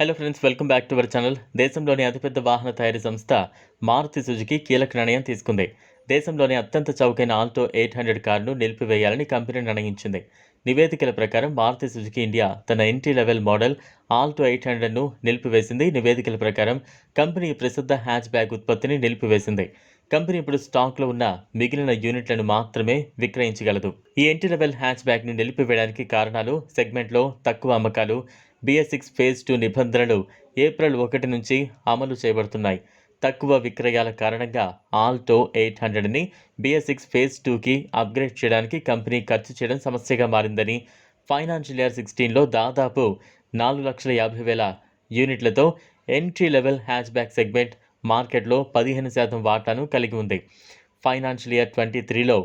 Hello friends welcome back to our channel దేశంలోని అతిపెద్ద వాహన తయారీ సంస్థ మారుతి సుజుకి కీలక నిర్ణయం తీసుకుంది. దేశంలోని అత్యంత చౌకైన ఆల్టో ఎయిట్ హండ్రెడ్ కారును నిలిపివేయాలని కంపెనీ నిర్ణయించింది. నివేదికల ప్రకారం మారుతి సుజుకి ఇండియా తన entry level model Alto eight హండ్రెడ్ను నిలిపివేసింది. నివేదికల ప్రకారం కంపెనీ ప్రసిద్ధ హ్యాచ్ బ్యాగ్ ఉత్పత్తిని నిలిపివేసింది. కంపెనీ ఇప్పుడు స్టాక్లో ఉన్న మిగిలిన యూనిట్లను మాత్రమే విక్రయించగలదు. ఈ ఎంట్రీ లెవెల్ హ్యాచ్ బ్యాగ్ని నిలిపివేయడానికి కారణాలు సెగ్మెంట్లో తక్కువ అమ్మకాలు బిఎస్ సిక్స్ ఫేజ్ టూ నిబంధనలు ఏప్రిల్ ఒకటి నుంచి అమలు చేయబడుతున్నాయి. తక్కువ విక్రయాల కారణంగా ఆల్టో ఎయిట్ హండ్రెడ్ని బిఎస్ సిక్స్ ఫేజ్ టూకి అప్గ్రేడ్ చేయడానికి కంపెనీ ఖర్చు చేయడం సమస్యగా మారిందని ఫైనాన్షియల్ ఇయర్ సిక్స్టీన్లో దాదాపు నాలుగు లక్షల యాభై వేల యూనిట్లతో entry level hatchback segment మార్కెట్లో పదిహేను శాతం వాటాను కలిగి ఉంది. ఫైనాన్షియల్ ఇయర్ ట్వంటీ త్రీలో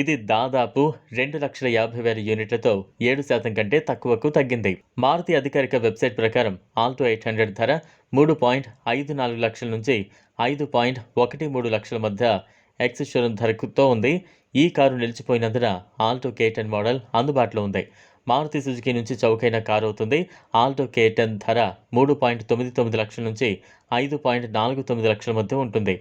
ఇది దాదాపు రెండు లక్షల యాభై వేల యూనిట్లతో ఏడు శాతం కంటే తక్కువకు తగ్గింది. మారుతి అధికారిక వెబ్సైట్ ప్రకారం ఆల్టో ఎయిట్ హండ్రెడ్ ధర మూడు పాయింట్ ఐదు నాలుగు లక్షల నుంచి ఐదు పాయింట్ ఒకటి మూడు లక్షల మధ్య ఎక్స్ షోరూమ్ ధరకుతో ఉంది. ఈ కారు నిలిచిపోయినందున ఆల్టో కే టెన్ మోడల్ అందుబాటులో ఉంది. మారుతి సుజుకి నుంచి చౌకైన కారు అవుతుంది. ఆల్టో కే టెన్ ధర మూడు పాయింట్ తొమ్మిది తొమ్మిది లక్షల నుంచి ఐదు పాయింట్ నాలుగు తొమ్మిది లక్షల మధ్య ఉంటుంది.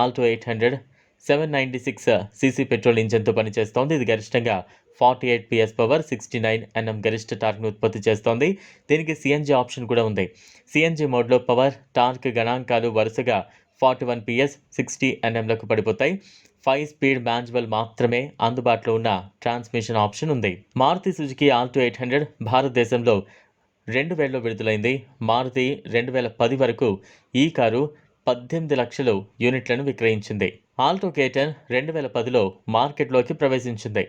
Alto eight hundred seven ninety six CC petrol ఇంజన్తో పనిచేస్తోంది. ఇది గరిష్టంగా forty eight PS power sixty nine NM గరిష్ట టార్క్ను ఉత్పత్తి చేస్తోంది. దీనికి సిఎన్జీ ఆప్షన్ కూడా ఉంది. సిఎన్జీ మోడ్లో పవర్ టార్క్ గణాంకాలు వరుసగా ఫార్టీ వన్ పిఎస్ సిక్స్టీ ఎన్ఎంలకు పడిపోతాయి. ఫైవ్ స్పీడ్ మాన్యువల్ మాత్రమే అందుబాటులో ఉన్న ట్రాన్స్మిషన్ ఆప్షన్ ఉంది. Maruti Suzuki Alto eight hundred భారతదేశంలో రెండు వేలలో విడుదలైంది. మారుతి రెండు వేల పది వరకు ఈ కారు పద్దెనిమిది లక్షలు యూనిట్లను విక్రయించింది. ఆల్టో కేటన్ రెండు వేల పదిలో మార్కెట్లోకి ప్రవేశించింది.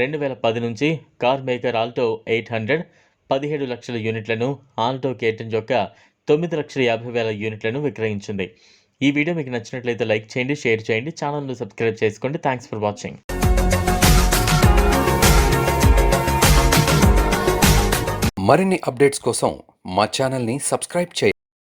రెండు వేల పది నుంచి car maker Alto eight hundred పదిహేడు లక్షల యూనిట్లను ఆల్టో కేటన్ యొక్క తొమ్మిది లక్షల యాభై వేల యూనిట్లను విక్రయించింది. ఈ వీడియో మీకు నచ్చినట్లయితే లైక్ చేయండి షేర్ చేయండి ఛానల్ను సబ్స్క్రైబ్ చేసుకోండి. Thanks for watching. మరిన్ని అప్డేట్స్ కోసం మా ఛానల్ని సబ్స్క్రైబ్ చేయండి.